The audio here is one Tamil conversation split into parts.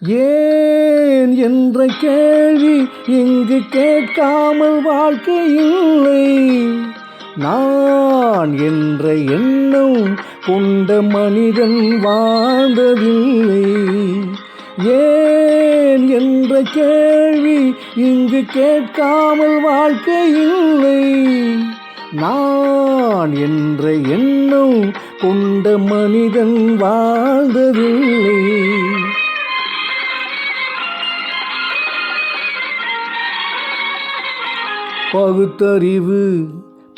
ஏன் என்ற கேள்வி இங்கு கேட்காமல் வாழ்க்கை இல்லை. நான் என்ற எண்ணம் கொண்ட மனிதன் வாழ்ந்ததில்லை. ஏன் என்ற கேள்வி இங்கு கேட்காமல் வாழ்க்கை இல்லை. நான் என்ற எண்ணம் கொண்ட மனிதன் வாழ்ந்ததில்லை. பகுத்தறிவு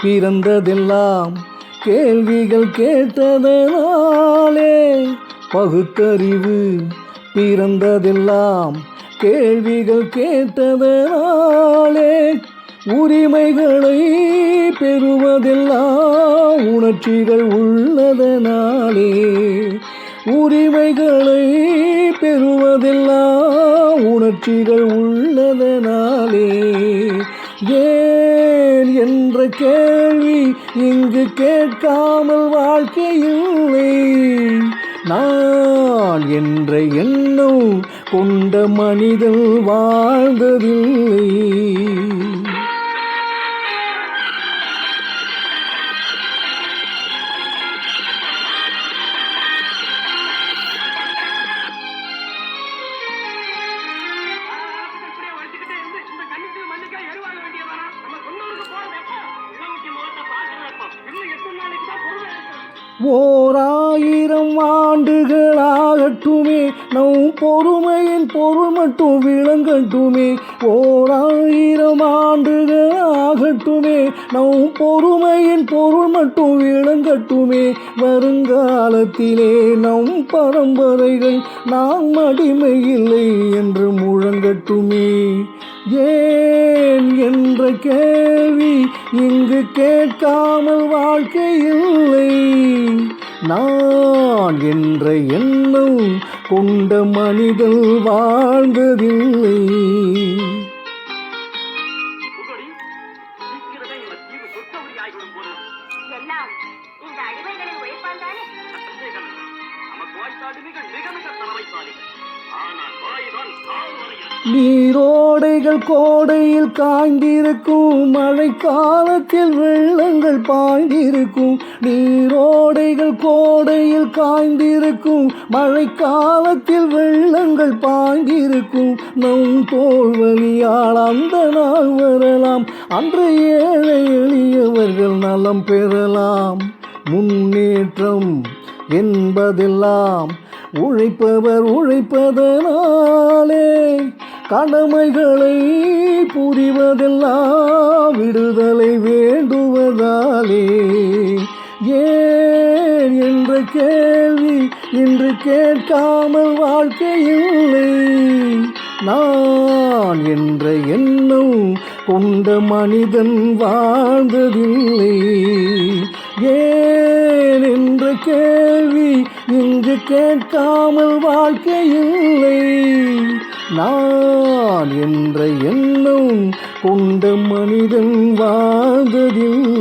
பிறந்ததெல்லாம் கேள்விகள் கேட்டதனாலே பகுத்தறிவு பிறந்ததெல்லாம் கேள்விகள் கேட்டதனாலே உரிமைகளை பெறுவதெல்லாம் உணர்ச்சிகள் உள்ளதனாலே உரிமைகளை பெறுவதெல்லாம் உணர்ச்சிகள் உள்ளதனாலே ஏ கேள்வி இங்கு கேட்காமல் வாழ்க்கையில்லை நான் என்ற எண்ணம் கொண்ட மனிதன் வாழ்ந்ததில்லை. ஓராயிரம் ஆண்டுகளாகட்டுமே. நம் பொறுமையின் பொருள் மட்டும் விளங்கட்டுமே. ஓராயிரம் ஆண்டுகளாகட்டுமே. நம் பொறுமையின் பொருள் மட்டும் விளங்கட்டுமே. வருங்காலத்திலே நம் பரம்பரைகள் நாம் அடிமை இல்லை என்று முழங்கட்டுமே. ஏன் என்ற கேள்வி இங்கு கேட்காமல் வாழ்க்கை இல்லை. நான் என்ற எண்ணம் கொண்ட மனிதன் வாழ்ந்ததில்லை நீரோடைகள் கோடையில் காய்ந்திருக்கும் மழை காலத்தில் வெள்ளங்கள் பாய்ந்திருக்கும் நீரோடைகள் கோடையில் காய்ந்திருக்கும் மழைக்காலத்தில் வெள்ளங்கள் பாய்ந்திருக்கும் நம் தோல்வழியால் அந்த நாள் வரலாம். அன்று ஏழை எளியவர்கள் நலம் பெறலாம். முன்னேற்றம் என்பதெல்லாம் உழைப்பவர் உழைப்பதனாலே கடமைகளை புரிவதெல்லாம் விடுதலை வே கேள்வி இன்று கேட்காமல் வாழ்க்கை இல்லை. நான் என்ற எண்ணம் கொண்ட மனிதன் வாழ்ந்ததில்லை. ஏன் என்ற கேள்வி இங்கு கேட்காமல் வாழ்க்கை இல்லை. நான் என்ற எண்ணம் கொண்ட மனிதன் வாழ்ந்ததில்லை.